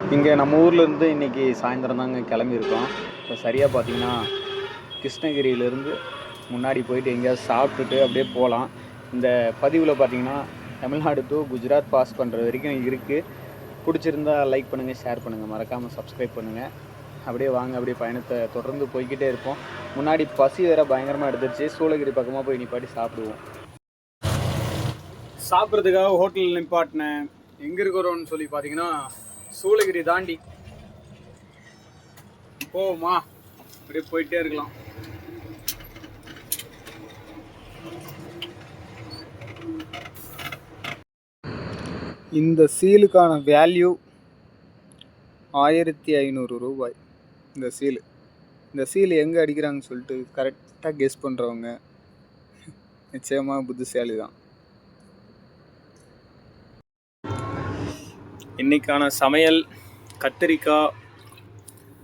இங்கே நம்ம ஊர்லேருந்து இன்றைக்கி சாயந்தரம் தாங்க கிளம்பியிருக்கோம். இப்போ சரியாக பார்த்தீங்கன்னா கிருஷ்ணகிரியிலேருந்து முன்னாடி போயிட்டு எங்கேயாவது சாப்பிட்டுட்டு அப்படியே போகலாம். இந்த பதிவில் பார்த்தீங்கன்னா தமிழ்நாடு டு குஜராத் பாஸ் பண்ணுற வரைக்கும் இருக்குது பிடிச்சிருந்தா லைக் பண்ணுங்கள் ஷேர் பண்ணுங்கள் மறக்காமல் சப்ஸ்கிரைப் பண்ணுங்கள் அப்படியே வாங்க அப்படியே பயணத்தை தொடர்ந்து போய்க்கிட்டே இருப்போம். முன்னாடி பசி வேற பயங்கரமாக எடுத்துருச்சு. சூளகிரி பக்கமாக போய் நிப்பாட்டி சாப்பிடுவோம். சாப்பிட்றதுக்காக ஹோட்டலில் நிப்பாட்டினேன். எங்கே இருக்கிறோன்னு சொல்லி பார்த்தீங்கன்னா சூளகிரி தாண்டி. போவோமா? அப்படியே போயிட்டே இருக்கலாம். இந்த சீலுக்கான வேல்யூ ஆயிரத்தி ஐநூறு ரூபாய். இந்த சீலு. இந்த சீல் எங்கே அடிக்கிறாங்கன்னு சொல்லிட்டு கரெக்டாக கெஸ் பண்ணுறவங்க நிச்சயமாக புத்திசாலி தான் இன்றைக்கான சமையல் கத்திரிக்காய்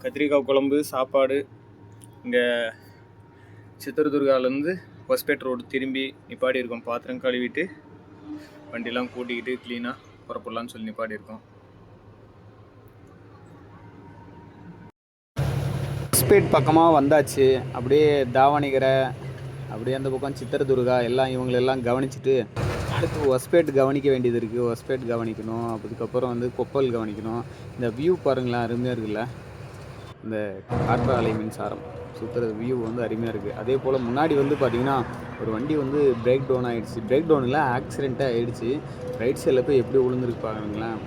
கத்திரிக்காய் குழம்பு சாப்பாடு. இங்கே சித்திரதுர்காலேருந்து ஹொஸ்பேட் ரோடு திரும்பி நிப்பாடி இருக்கோம் பாத்திரம் கழுவிட்டு வண்டிலாம் கூட்டிக்கிட்டு க்ளீனாக புறப்படலான்னு சொல்லி நிப்பாடி இருக்கோம் ஹொஸ்பேட் பக்கமாக வந்தாச்சு. அப்படியே தாவணிகரை அப்படியே அந்த பக்கம் சித்திரதுர்கா எல்லாம் இவங்களெல்லாம் கவனிச்சுட்டு ஒஸ்பேட் கவனிக்க வேண்டியது இருக்குது ஒஸ்பேட் கவனிக்கணும். அதுக்கப்புறம் வந்து கொப்பல் கவனிக்கணும். இந்த வியூ பாருங்களேன் அருமையாக இருக்குல்ல? இந்த காற்று அலை மின்சாரம் சுற்றுற வியூ வந்து அருமையாக இருக்குது அதே போல் முன்னாடி வந்து பார்த்திங்கன்னா ஒரு வண்டி வந்து பிரேக் டவுன் ஆகிடுச்சு பிரேக் டவுனில் ஆக்சிடெண்ட்டாக ஆகிடுச்சு ரைட் சைடில் போய் எப்படி விழுந்துருக்கு பாருங்களேன்.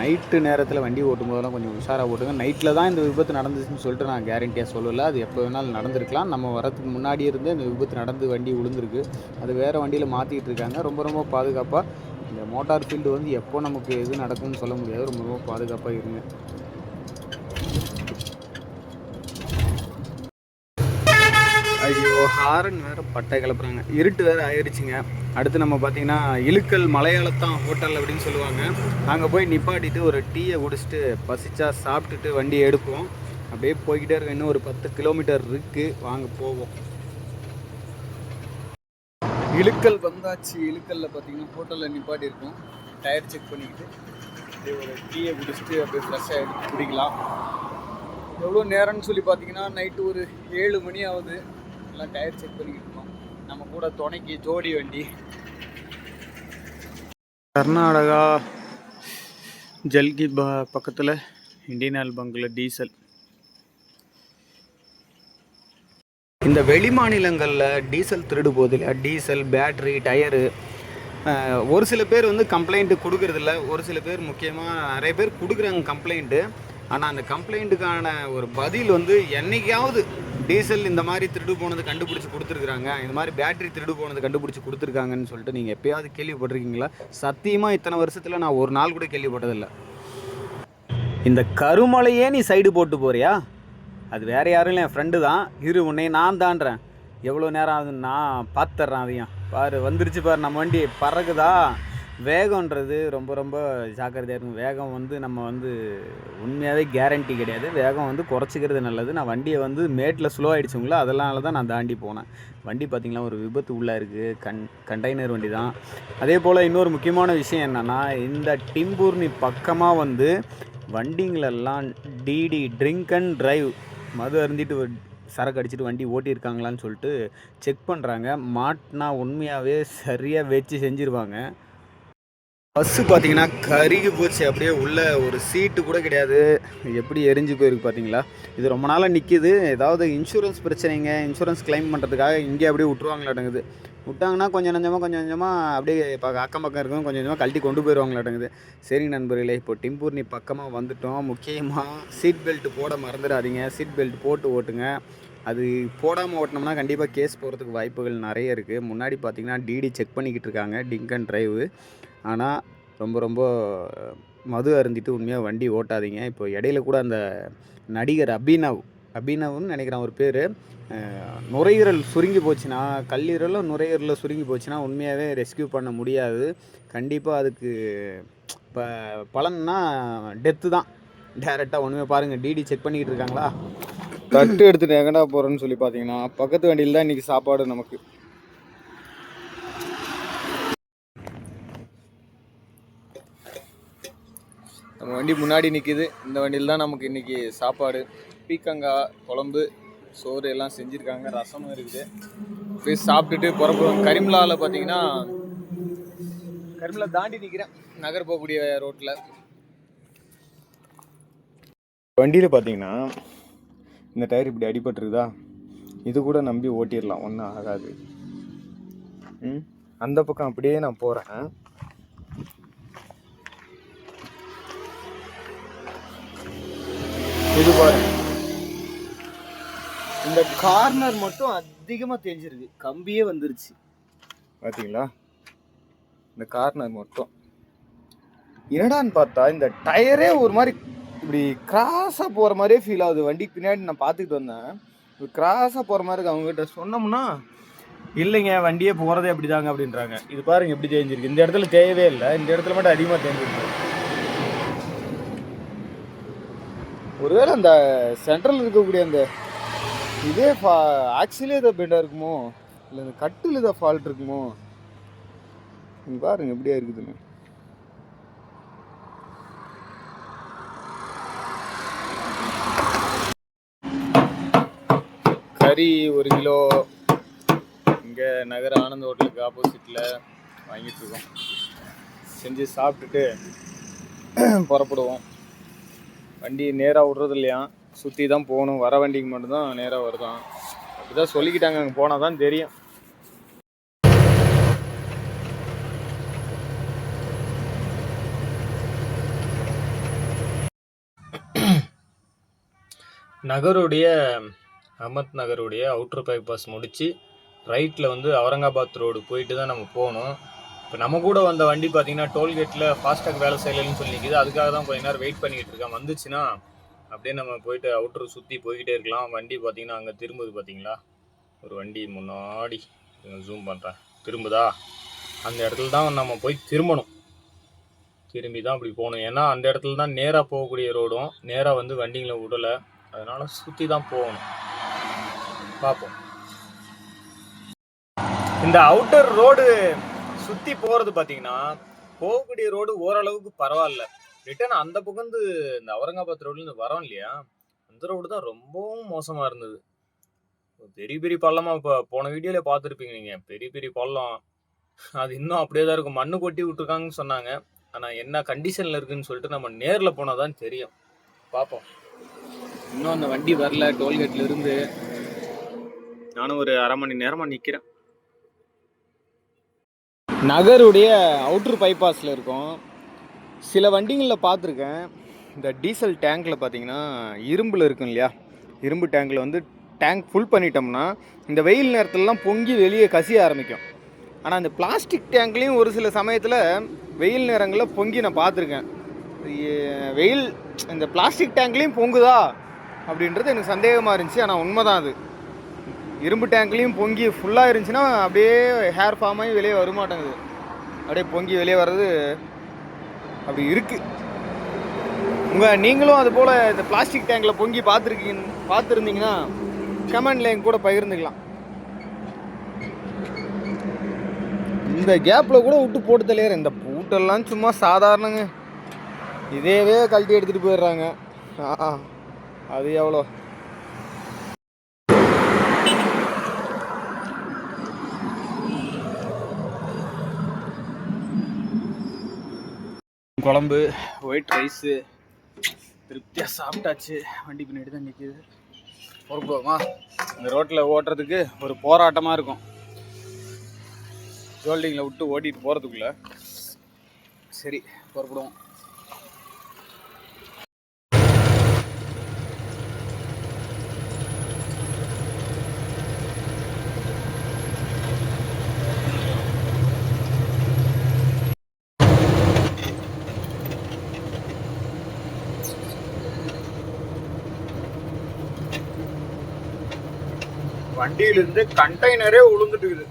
நைட்டு நேரத்தில் வண்டி ஓட்டும் போதெல்லாம் கொஞ்சம் உஷாராக ஓட்டுங்க. நைட்டில் தான் இந்த விபத்து நடந்துச்சுன்னு சொல்லிட்டு நான் கேரண்டியாக சொல்லலை. அது எப்போ வேணாலும் நடந்திருக்கலாம். நம்ம வரதுக்கு முன்னாடி இருந்தே இந்த விபத்து நடந்து வண்டி விழுந்திருக்கு அது வேறு வண்டியில் மாற்றிக்கிட்டு இருக்காங்க. ரொம்ப ரொம்ப பாதுகாப்பாக இந்த மோட்டார் ஃபீல்டு வந்து எப்போ நமக்கு எது நடக்கும்னு சொல்ல முடியாது. ரொம்ப ரொம்ப பாதுகாப்பாக இருங்க. ஸோ ஹாரன் வேறு பட்டை கிளப்புறாங்க. இருட்டு வேறு ஆயிடுச்சுங்க அடுத்து நம்ம பார்த்தீங்கன்னா இழுக்கல் மலையாளத்தான் ஹோட்டல் அப்படின்னு சொல்லுவாங்க. அங்கே போய் நிப்பாட்டிட்டு ஒரு டீயை குடிச்சிட்டு பசிச்சா சாப்பிட்டுட்டு வண்டி எடுப்போம். அப்படியே போய்கிட்டே இருக்க இன்னும் ஒரு பத்து கிலோமீட்டர் இருக்குது வாங்க போவோம். இழுக்கல் வந்தாச்சு. இழுக்கல்ல பார்த்தீங்கன்னா ஹோட்டலில் நிப்பாட்டி இருக்கோம். டயர் செக் பண்ணிக்கிட்டு அப்படியே ஒரு டீயை குடிச்சிட்டு அப்படியே ஃப்ரெஷ்ஷாக எடுத்து குடிக்கலாம். எவ்வளோ நேரம்னு சொல்லி பார்த்தீங்கன்னா நைட்டு ஒரு ஏழு மணி ஆகுது. எல்லாம் டயர் செக் பண்ணிக்கிட்டு இருக்கோம். நம்ம கூட துணைக்கு ஜோடி வண்டி. கர்நாடகா ஜல்கி ப பக்கத்தில் இந்தியன் ஆயில் பங்கில் டீசல். இந்த வெளி மாநிலங்களில் டீசல் திருடு போகுது இல்லையா டீசல் பேட்ரி டயரு ஒரு சில பேர் வந்து கம்ப்ளைண்ட்டு கொடுக்கறதில்ல. ஒரு சில பேர் முக்கியமாக நிறைய பேர் கொடுக்குறாங்க கம்ப்ளைண்ட்டு ஆனால் அந்த கம்ப்ளைண்ட்டுக்கான ஒரு பதில் வந்து என்னைக்காவது டீசல் இந்த மாதிரி திருடு போனது கண்டுபிடிச்சி கொடுத்துருக்குறாங்க. இந்த மாதிரி பேட்டரி திருடு போனது கண்டுபிடிச்சி கொடுத்துருக்காங்கன்னு சொல்லிட்டு நீங்கள் எப்பயாவது கேள்விப்பட்டிருக்கீங்களா? சத்தியமாக இத்தனை வருஷத்தில் நான் ஒரு நாள் கூட கேள்விப்பட்டதில்லை. இந்த கருமலையே நீ சைடு போட்டு போறியா? அது வேற யாரும் இல்லை என் ஃப்ரெண்டு தான். இரு உன்னை நான் தான்றேன் எவ்வளோ நேரம் ஆகுதுன்னு நான் பார்த்துட்றேன் அதையும். பாரு வந்துருச்சு பாரு நம்ம வண்டி பறகுதா வேகம்ன்றது ரொம்ப ரொம்ப ஜாக்கிரதையாக இருக்கும். வேகம் வந்து நம்ம வந்து உண்மையாகவே கேரண்டி கிடையாது. வேகம் வந்து குறைச்சிக்கிறது நல்லது. நான் வண்டியை வந்து மேட்டில் ஸ்லோ ஆகிடுச்சுங்களோ அதெல்லாம் தான் நான் தாண்டி போனேன். வண்டி பார்த்திங்களா ஒரு விபத்து உள்ளே இருக்குது கன் கண்டெய்னர் வண்டி தான். அதே போல் இன்னொரு முக்கியமான விஷயம் என்னென்னா இந்த டிம்பூர்னி பக்கமாக வந்து வண்டிங்களெல்லாம் டிடி ட்ரிங்க் அண்ட் ட்ரைவ் மது அருந்திட்டு சரக்கு அடிச்சுட்டு வண்டி ஓட்டியிருக்காங்களான்னு சொல்லிட்டு செக் பண்ணுறாங்க மாட்டினா உண்மையாகவே சரியாக வச்சு செஞ்சுருவாங்க. பஸ்ஸு பார்த்தீங்கன்னா கருகி போச்சு. அப்படியே உள்ள ஒரு சீட்டு கூட கிடையாது. எப்படி எரிஞ்சு போயிருக்கு பார்த்தீங்களா இது ரொம்ப நாளாக நிற்கிது ஏதாவது இன்சூரன்ஸ் பிரச்சனைங்க. இன்சூரன்ஸ் கிளைம் பண்ணுறதுக்காக இங்கே அப்படியே விட்ருவாங்களாட்டங்குது விட்டாங்கன்னா கொஞ்சம் கொஞ்சமாக கொஞ்சம் கொஞ்சமாக அப்படியே இப்போ அக்கம் பக்கம் இருக்கும் கொஞ்சம் கொஞ்சமாக கழட்டி கொண்டு போயிடுவாங்களாட்டங்குது சரி நண்பர்களே இப்போ டிம்பூர்னி பக்கமாக வந்துட்டோம். முக்கியமாக சீட் பெல்ட் போட மறந்துடாதீங்க. சீட் பெல்ட் போட்டு ஓட்டுங்க. அது போடாமல் ஓட்டினோம்னா கண்டிப்பாக கேஸ் போகிறதுக்கு வாய்ப்புகள் நிறைய இருக்குது முன்னாடி பார்த்தீங்கன்னா டிடி செக் பண்ணிக்கிட்டு இருக்காங்க. டிங்க் அண்ட் ட்ரைவு ஆனால் ரொம்ப ரொம்ப மது அருந்திட்டு உண்மையாக வண்டி ஓட்டாதீங்க. இப்போ இடையில கூட அந்த நடிகர் அபினவ் அபினவ்னு நினைக்கிறேன் ஒரு பேர் நுரையீரல் சுருங்கி போச்சுன்னா கல்லீரலும் நுரையீரலில் சுருங்கி போச்சுன்னா உண்மையாகவே ரெஸ்கியூ பண்ண முடியாது. கண்டிப்பாக அதுக்கு இப்போ பலன்னா டெத்து தான். டேரெக்டாக ஒன்றுமே பாருங்கள் டிடி செக் பண்ணிக்கிட்டு இருக்காங்களா? தட்டு எடுத்துகிட்டு எங்கடா போகிறேன்னு சொல்லி பார்த்தீங்கன்னா பக்கத்து வண்டியில் தான் இன்றைக்கி சாப்பாடு நமக்கு. நம்ம வண்டி முன்னாடி நிற்கிது இந்த வண்டியில் தான் நமக்கு இன்றைக்கி சாப்பாடு. பீக்கங்காய் குழம்பு சோறு எல்லாம் செஞ்சுருக்காங்க. ரசமும் இருக்குது. போய் சாப்பிட்டுட்டு புறப்படுவோம். கரிமலாவில் பார்த்தீங்கன்னா கரிமலா தாண்டி நிற்கிறேன் நகர் போகக்கூடிய ரோட்டில் வண்டியில் பார்த்தீங்கன்னா இந்த டயர் இப்படி அடிபட்டுருக்குதா? இது கூட நம்பி ஓட்டிடலாம். ஒன்றும் ஆகாது. ம்? அந்த பக்கம் அப்படியே நான் போகிறேன் இந்த கார்னர் மட்டும் அதிகமாக தெரிஞ்சிருக்கு கம்பியே வந்துருச்சு. பார்த்தீங்களா இந்த கார்னர் மட்டும். என்னடான்னு பார்த்தா இந்த டயரே ஒரு மாதிரி இப்படி கிராஸாக போகிற மாதிரியே ஃபீல் ஆகுது. வண்டிக்கு பின்னாடி நான் பார்த்துக்கிட்டு வந்தேன். கிராஸாக போகிற மாதிரி இருக்கு. அவங்ககிட்ட சொன்னோம்னா இல்லைங்க வண்டியே போகிறதே அப்படி தாங்க அப்படின்றாங்க. இது பாருங்க எப்படி தேஞ்சிருக்கு. இந்த இடத்துல தேயவே இல்லை. இந்த இடத்துல மட்டும் அதிகமாக தேஞ்சிருக்கு. ஒருவேளை அந்த சென்ட்ரல் இருக்கக்கூடிய அந்த இதே ஃபா ஆக்சிலே இதை பெண்டாக இருக்குமோ? இல்லை இந்த கட்டில் இதை ஃபால்ட் இருக்குமோ? நீங்கள் பாருங்க எப்படியா இருக்குதுன்னு கறி ஒரு கிலோ. இங்கே நகர ஆனந்த ஹோட்டலுக்கு ஆப்போசிட்டில் வாங்கிட்டுருக்கோம் செஞ்சு சாப்பிட்டுட்டு புறப்படுவோம். வண்டி நேராக விட்றது இல்லையா சுற்றி தான் போகணும். வர வண்டிக்கு மட்டும்தான் நேராக வருதான். அப்படி தான் சொல்லிக்கிட்டாங்க. அங்கே போனால் தான் தெரியும். நகருடைய அகமத் நகருடைய அவுட்ரு பைபாஸ் முடித்து ரைட்டில் வந்து அவுரங்காபாத் ரோடு போயிட்டு தான் நம்ம போகணும். இப்போ நம்ம கூட வந்த வண்டி பார்த்தீங்கன்னா டோல்கேட்டில் ஃபாஸ்டாக் வேலை செய்யலைன்னு சொல்லி நிற்கிது அதுக்காக தான் கொஞ்ச நேரம் வெயிட் பண்ணிக்கிட்டு இருக்கேன். வந்துச்சுன்னா அப்படியே நம்ம போயிட்டு அவுட்ரு சுற்றி போய்கிட்டே இருக்கலாம். வண்டி பார்த்தீங்கன்னா அங்கே திரும்புது பார்த்தீங்களா ஒரு வண்டி முன்னாடி ஜூம் பண்ணுறேன் திரும்புதா? அந்த இடத்துல தான் நம்ம போய் திரும்பணும். திரும்பி தான் அப்படி போகணும். ஏன்னா அந்த இடத்துல தான் நேராக போகக்கூடிய ரோடும் நேராக வந்து வண்டிங்களை விடலை. அதனால் சுற்றி தான் போகணும். பார்ப்போம் இந்த அவுட்டர் ரோடு சுற்றி போகிறது பார்த்தீங்கன்னா போகக்கூடிய ரோடு ஓரளவுக்கு பரவாயில்ல. ரிட்டர்ன் அந்த பக்கம் இந்த அவுரங்காபாத் ரோட்லேருந்து வரோம் இல்லையா? அந்த ரோடு தான் ரொம்பவும் மோசமாக இருந்தது. பெரிய பெரிய பள்ளமாக இப்போ போன வீடியோவில் பார்த்துருப்பீங்க நீங்கள் பெரிய பெரிய பள்ளம். அது இன்னும் அப்படியே தான் இருக்கும். மண்ணு கொட்டி விட்ருக்காங்கன்னு சொன்னாங்க. ஆனால் என்ன கண்டிஷனில் இருக்குன்னு சொல்லிட்டு நம்ம நேரில் போனால் தான் தெரியும். பார்ப்போம். இன்னும் அந்த வண்டி வரல. டோல்கேட்ல இருந்து. நானும் ஒரு அரை மணி நேரமாக நிற்கிறேன் நகருடைய அவுட்ரு பைபாஸில் இருக்கோம். சில வண்டிங்களில் பார்த்துருக்கேன் இந்த டீசல் டேங்க்கில் பார்த்தீங்கன்னா இரும்பில் இருக்கும் இல்லையா? இரும்பு டேங்க்கில் வந்து டேங்க் ஃபுல் பண்ணிட்டோம்னா இந்த வெயில் நேரத்துலலாம் பொங்கி வெளியே கசிய ஆரம்பிக்கும். ஆனால் அந்த பிளாஸ்டிக் டேங்க்லேயும் ஒரு சில சமயத்தில் வெயில் நேரங்களில் பொங்கி நான் பார்த்துருக்கேன் வெயில் இந்த பிளாஸ்டிக் டேங்க்லேயும் பொங்குதா? அப்படின்றது எனக்கு சந்தேகமாக இருந்துச்சு. ஆனால் உண்மை தான் அது. இரும்பு டேங்க்லேயும் பொங்கி ஃபுல்லாக இருந்துச்சுன்னா அப்படியே ஹேர் ஃபார்மாகி வெளியே வரமாட்டேங்குது. அப்படியே பொங்கி வெளியே வர்றது அப்படி இருக்குது உங்கள் நீங்களும் அது போல் இந்த பிளாஸ்டிக் டேங்கில் பொங்கி பார்த்துருக்கீங்க பார்த்துருந்தீங்கன்னா கமெண்டில் என் கூட பகிர்ந்துக்கலாம். இந்த கேப்பில் கூட விட்டு போட்டு தலையிற இந்த பூட்டெல்லாம் சும்மா சாதாரணங்க. இதேவே கழட்டி எடுத்துகிட்டு போயிடுறாங்க. ஆ. அது எவ்வளோ? குழம்பு ஒயிட் ரைஸு திருப்தியாக சாப்பிட்டாச்சு. வண்டி பின்னாடி தான் நிற்கிது பொறுப்புமா? இந்த ரோட்டில் ஓட்டுறதுக்கு ஒரு போராட்டமாக இருக்கும். ஜோல்டிங்கில் விட்டு ஓட்டிகிட்டு போகிறதுக்குள்ள சரி புறப்படுவோம். வண்டியிலிருந்து கண்டெய்னரே உளுந்துட்டுக்குது.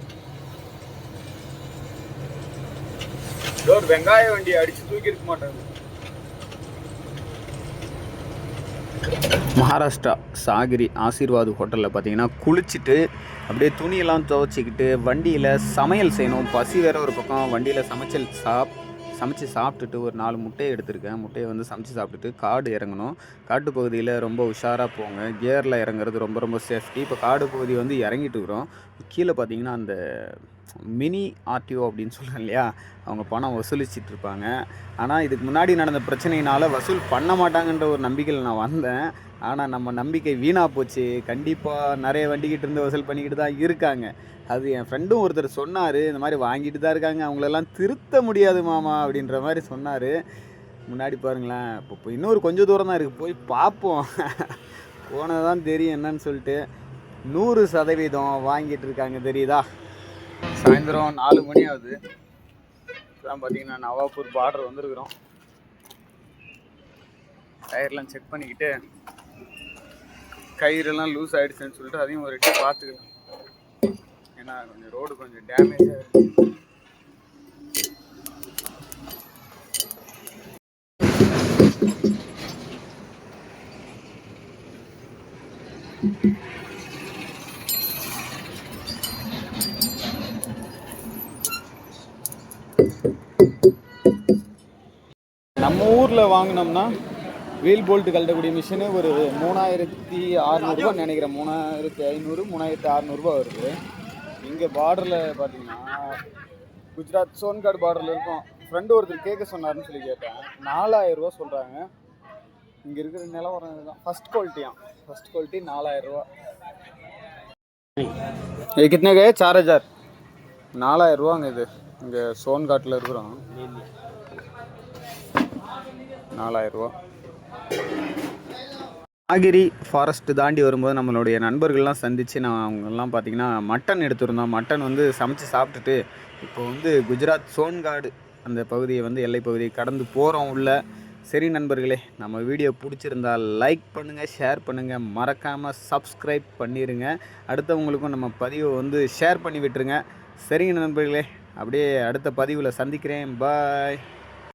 ஏதோ ஒரு வெங்காய வண்டி அடிச்சு தூக்கி இருக்க மாட்டாங்க. மகாராஷ்டிரா சாகிரி ஆசீர்வாத் ஹோட்டலில் பார்த்தீங்கன்னா குளிச்சுட்டு அப்படியே துணியெல்லாம் துவச்சிக்கிட்டு வண்டியில் சமையல் செய்யணும். பசி வேற ஒரு பக்கம் வண்டியில் சமைச்சல் சாப் சமைச்சு சாப்பிட்டுட்டு ஒரு நாலு முட்டையை எடுத்திருக்கேன். முட்டையை வந்து சமைச்சு சாப்பிட்டுட்டு காடு இறங்கணும். காட்டு பகுதியில் ரொம்ப உஷாராக போங்க. கியரில் இறங்குறது ரொம்ப ரொம்ப சேஃப்டி இப்போ காடு பகுதி வந்து இறங்கிட்டு இருக்கிறோம். கீழே பார்த்தீங்கன்னா அந்த மினி ஆர்டிஓ அப்படின்னு சொல்கிறேன் இல்லையா? அவங்க பணம் வசூலிச்சிட்டு இருப்பாங்க ஆனால் இதுக்கு முன்னாடி நடந்த பிரச்சனையினால் வசூல் பண்ண மாட்டாங்கன்ற ஒரு நம்பிக்கையில் நான் வந்தேன். ஆனால் நம்ம நம்பிக்கை வீணாக போச்சு. கண்டிப்பாக நிறைய வண்டிக்கிட்டு இருந்து வசூல் பண்ணிக்கிட்டு தான் இருக்காங்க. அது என் ஃப்ரெண்டும் ஒருத்தர் சொன்னார் இந்த மாதிரி வாங்கிட்டு தான் இருக்காங்க. அவங்களெல்லாம் திருத்த முடியாது மாமா அப்படின்ற மாதிரி சொன்னார். முன்னாடி பாருங்களேன் இப்போ இன்னொரு கொஞ்சம் தூரம் தான் இருக்குது போய் பார்ப்போம் போனது தான் தெரியும் என்னன்னு சொல்லிட்டு நூறு சதவீதம் வாங்கிட்டு இருக்காங்க. தெரியுதா? சாயந்தரம் நாலு மணி ஆகுது. இப்போதான் பார்த்தீங்கன்னா நவாப்பூர் பார்டர் வந்திருக்கிறோம். டயர்லாம் செக் பண்ணிக்கிட்டு கயிறெல்லாம் லூஸ் ஆகிடுச்சுன்னு சொல்லிட்டு அதையும் ஒரு எட்டு பார்த்துக்கலாம். ஏன்னா கொஞ்சம் ரோடு கொஞ்சம் டேமேஜாக Thank you. ஷோரூமில் வாங்கினோம்னா வீல் போல்ட்டு கழட்டக்கூடிய மிஷினு ஒரு மூணாயிரத்தி அறநூறுபா நினைக்கிறேன். மூணாயிரத்தி ஐநூறு மூணாயிரத்தி அறநூறுபா வருது. இங்கே பார்டரில் பார்த்தீங்கன்னா குஜராத் சோன்காடு பார்டரில் இருக்கும். ஃப்ரெண்டு ஒருத்தர் கேட்க சொன்னார்னு சொல்லி கேட்டேன். நாலாயிரரூவா சொல்கிறாங்க இங்கே இருக்கிற நிலவரம் இதுதான். ஃபஸ்ட் குவாலிட்டியாம் ஃபஸ்ட் குவாலிட்டி நாலாயிரரூவா இது கிட்னே சார் ஹஜார் நாலாயிரரூவாங்க இது. இங்கே சோன்காட்டில் இருக்கிறோம். நாலாயிரம் ரூபா நாகிரி ஃபாரஸ்ட்டு தாண்டி வரும்போது நம்மளுடைய நண்பர்கள்லாம் சந்தித்து நான் அவங்கெல்லாம் பார்த்தீங்கன்னா மட்டன் எடுத்துருந்தோம். மட்டன் வந்து சமைச்சு சாப்பிட்டுட்டு இப்போ வந்து குஜராத் சோன்காடு அந்த பகுதியை வந்து எல்லை பகுதியை கடந்து போகிறோம் உள்ள. சரி நண்பர்களே நம்ம வீடியோ பிடிச்சிருந்தா லைக் பண்ணுங்கள் ஷேர் பண்ணுங்கள் மறக்காமல் சப்ஸ்கிரைப் பண்ணிடுங்க அடுத்தவங்களுக்கும் நம்ம பதிவை வந்து ஷேர் பண்ணி விட்டுருங்க. சரிங்க நண்பர்களே அப்படியே அடுத்த பதிவில் சந்திக்கிறேன். பாய்